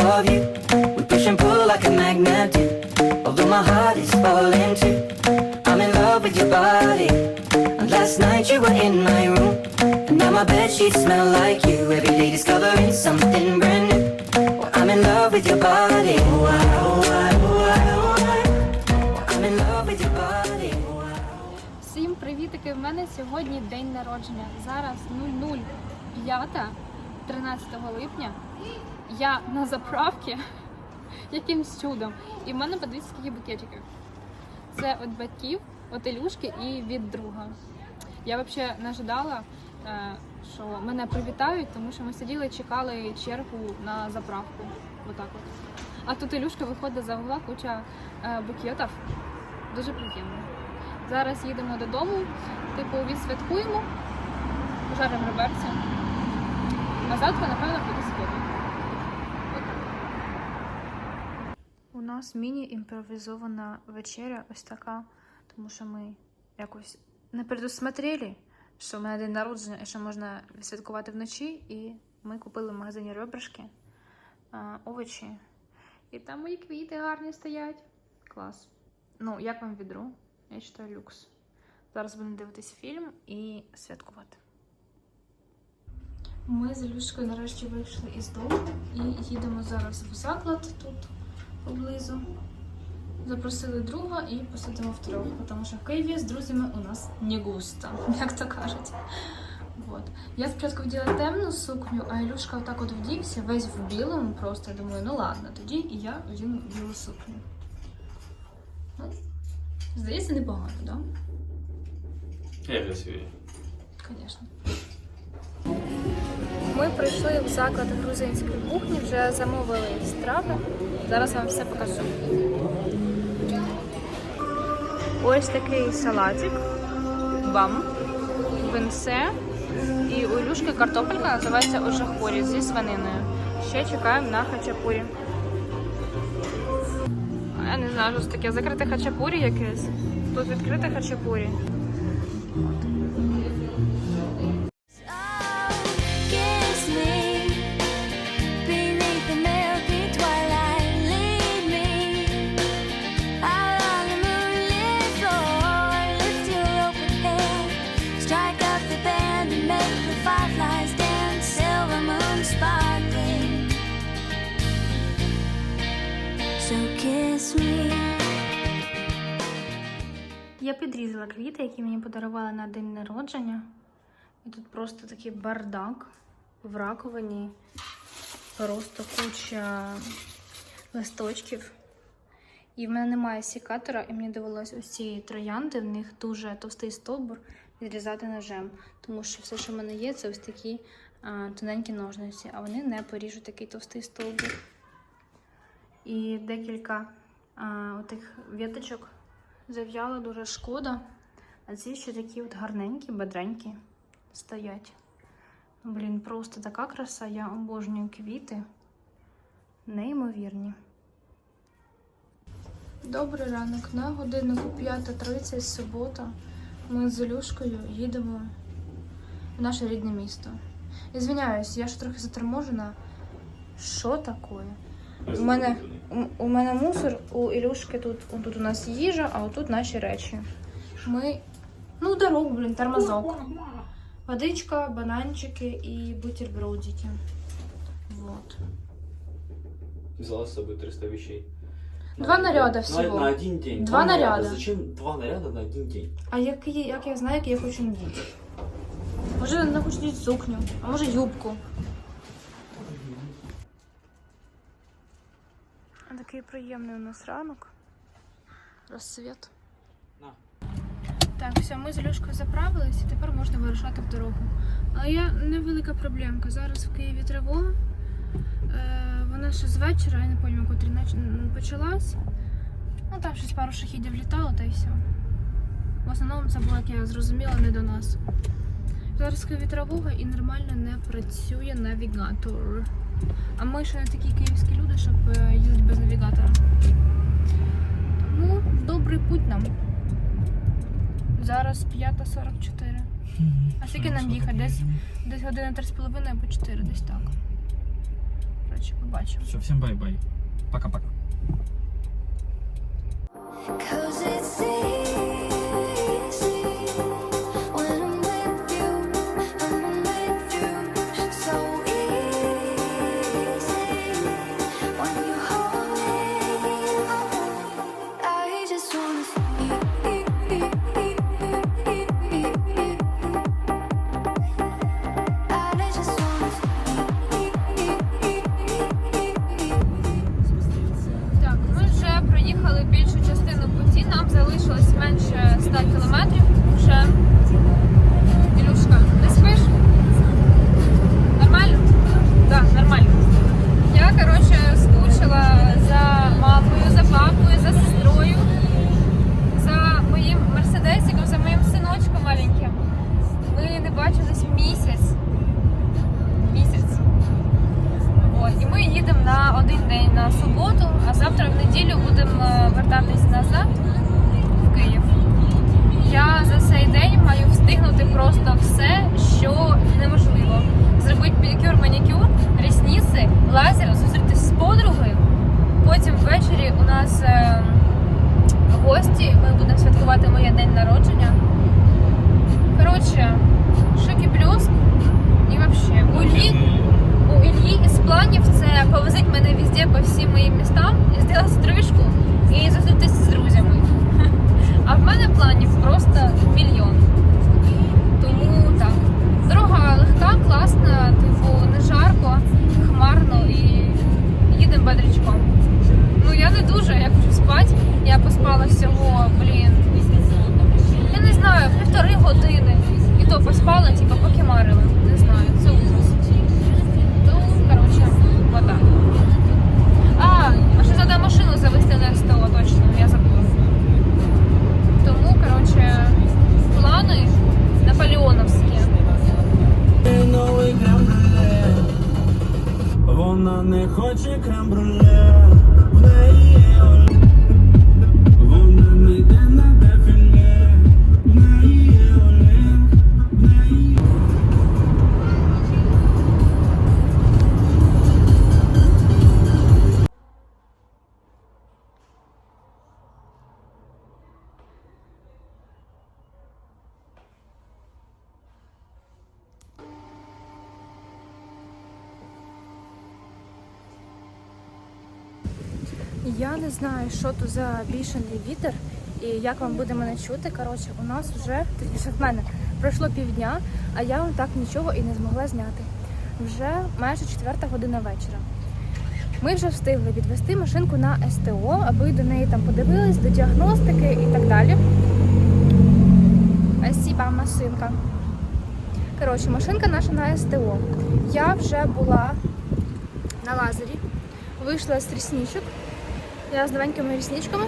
of you. We push and pull like a magnet do. Although my heart is falling too. I'm in love with your body. And last night you were in my room. And now my bed sheets smell like you. Every day discovering something brand new. Well, I'm in love with your body. Oh, I, oh, I, oh, I, oh, I. I'm in love with your body. Oh, I. Всім привітики! В мене сьогодні день народження. Зараз 005, 13 липня. Я на заправці якимсь чудом. І в мене подивіться, скільки букетиків. Це від батьків, від Ілюшки і від друга. Я взагалі не ожидала, е, що мене привітають, тому що ми сиділи, і чекали чергу на заправку. Отак от. А тут Ілюшка виходить за угла, куча е, букетів. Дуже приємно. Зараз їдемо додому, типу, відсвяткуємо, жаримо реберця. А завтра, напевно, буде сходу. У нас міні-імпровізована вечеря ось така, тому що ми якось не предусмотрели, що в мене день народження і що можна відсвяткувати вночі, і ми купили в магазині ребрышки, а, овочі. І там мої квіти гарні стоять. Клас. Ну, як вам відро? Я вважаю люкс. Зараз будемо дивитись фільм і святкувати. Ми з Ілюшкою нарешті вийшли із дому і їдемо зараз в заклад тут поблизу. Запросили друга і посидимо втрьох, тому що в Києві з друзями у нас не густо, як то кажуть. Вот. Я спочатку вділа темну сукню, а Ілюшка отак от вдівся, весь в білому просто. Я думаю, ну ладно, тоді і я вдіну білу сукню. Ну, Здається, непогано, так? Да? Я красивее. Звісно. Ми прийшли в заклад грузинської кухні, вже замовили страви. Зараз вам все покажу. Ось такий салатик. Бам. Винце. І у Ілюшки картопелька називається ожахорі зі свининою. Ще чекаємо на хачапурі. Я не знаю, що це таке. Закрите хачапурі якесь. Тут відкрите хачапурі. Я підрізала квіти, які мені подарували на день народження. І тут просто такий бардак в раковині. Просто куча листочків. І в мене немає сікатора, і мені довелося ось ці троянди, в них дуже товстий стовбур відрізати ножем. Тому що все, що в мене є, це ось такі а, тоненькі ножниці, а вони не поріжуть такий товстий стовбур. І декілька отих віточок зав'яла дуже шкода. А ці ще такі от гарненькі, бодренькі стоять. Ну, блін, просто така краса, я обожнюю квіти. Неймовірні. Добрий ранок. На годиннику 5.30 субота. Ми з Ілюшкою їдемо в наше рідне місто. І звиняюсь, я ж трохи заторможена. Що таке? У мене, у- мене мусор, у Ілюшки тут, тут у нас їжа, а отут наші речі. Ми. Ну, дорогу, блін, тормозок. Водичка, бананчики і бутербродики. Вот. Взяла с собой 300 вещей. Два наряда на, всего. На один день. Два наряда. Зачем два наряда на один день? А як, я- як я знаю, як я хочу надіти? Може, хочу надіти сукню, а може юбку. Такий приємний у нас ранок. Розсвіт. Так, все, ми з Льошкою заправились і тепер можна вирушати в дорогу. Але є невелика проблемка. Зараз в Києві тривога. Е, вона ще з вечора, я не пам'ятаю, котрі нач... почалась. Ну там щось пару шахідів літало та й все. В основному це було, як я зрозуміла, не до нас. Зараз в Києві тривога і нормально не працює навігатор. А ми ще не такі київські люди, щоб е, їздити без навігатора. Тому добрий путь нам. Зараз 5.44. А скільки нам їхати? Десь, десь години 3,5 або 4, десь так. Коротше, побачимо. Все, всім бай-бай. Пока-пока. Проїхали більшу частину путі, нам залишилось менше 100 кілометрів. Вже. Ілюшка, не спиш? Нормально? Так, нормально. Я, коротше, скучила за мамою, за папою, за сестрою, за моїм мерседесиком, за моїм синочком маленьким. Ми не бачились місяць. Місяць. Я не знаю, що тут за бішений вітер і як вам буде мене чути. Коротше, у нас вже, в мене, пройшло півдня, а я вам так нічого і не змогла зняти. Вже майже четверта година вечора. Ми вже встигли відвести машинку на СТО, аби до неї там подивились, до діагностики і так далі. Спасибо, машинка. Коротше, машинка наша на СТО. Я вже була на лазері, вийшла з рісничок. Я з новенькими рісничками.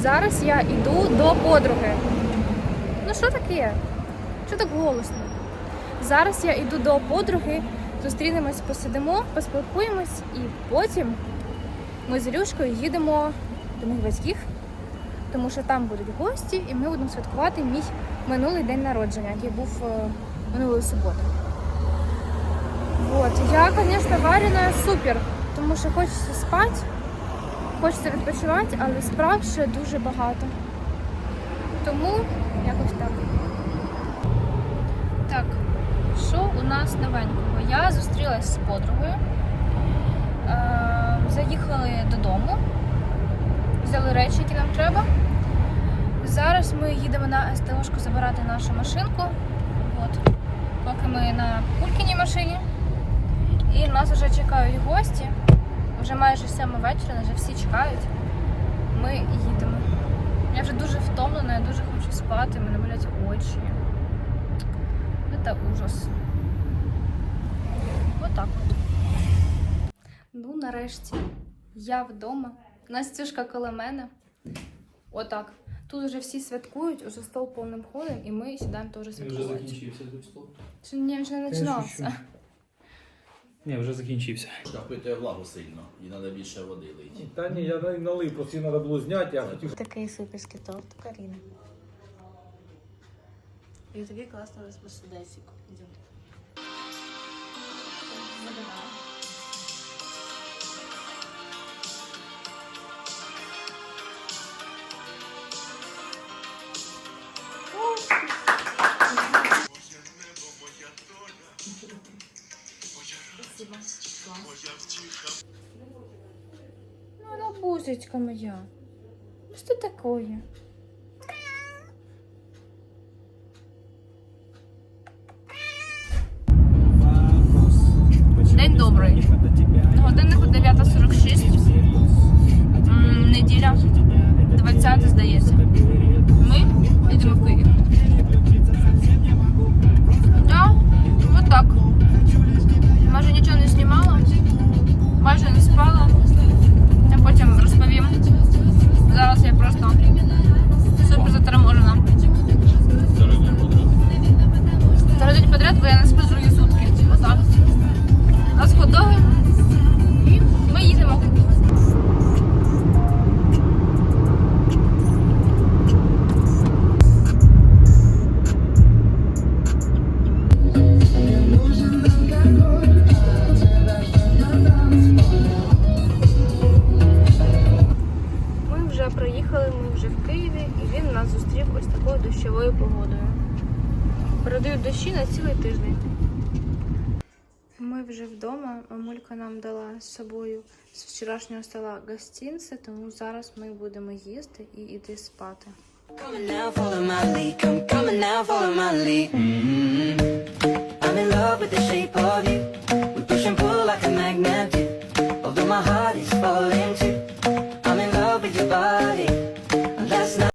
Зараз я йду до подруги. Ну що таке? Що так голосно? Зараз я йду до подруги, зустрінемось, посидимо, поспілкуємось і потім ми з Ілюшкою їдемо до моїх батьків, тому що там будуть гості, і ми будемо святкувати мій минулий день народження, який був е, минулої суботи. От, я, звісно, варена супер, тому що хочеться спати. Хочеться відпочивати, але справ ще дуже багато. Тому якось так. Так, що у нас новенького? Я зустрілась з подругою. Е, заїхали додому, взяли речі, які нам треба. Зараз ми їдемо на СТОшку забирати нашу машинку. От. Поки ми на Кулькіній машині. І нас вже чекають гості. Вже майже сьома вечора, вже всі чекають. Ми їдемо. Я вже дуже втомлена, я дуже хочу спати, мене болять очі. Це ужас. Отак от. Ну, нарешті, я вдома. Настюшка коло мене. Отак. Тут вже всі святкують, уже стол повним ходом, і ми сідаємо теж святкувати. закінчився той стол? Чи ні, вже не починався. Ні, вже закінчився. Впитує влагу сильно, і треба більше води лити. Та ні, я не налив, просто її треба було зняти, я хотів. Такий суперський торт Каріна. І такий класний розпосудесик. Йдемо. Бусечка моя. Що таке? День добрий. Годиннику 9.46. М, Неділя 20 здається. Ми йдемо в Київ. Да, вот так. Майже нічого не знімала, вдома. Мамулька нам дала з собою з вчорашнього стола гостинце, тому зараз ми будемо їсти і йти спати. Although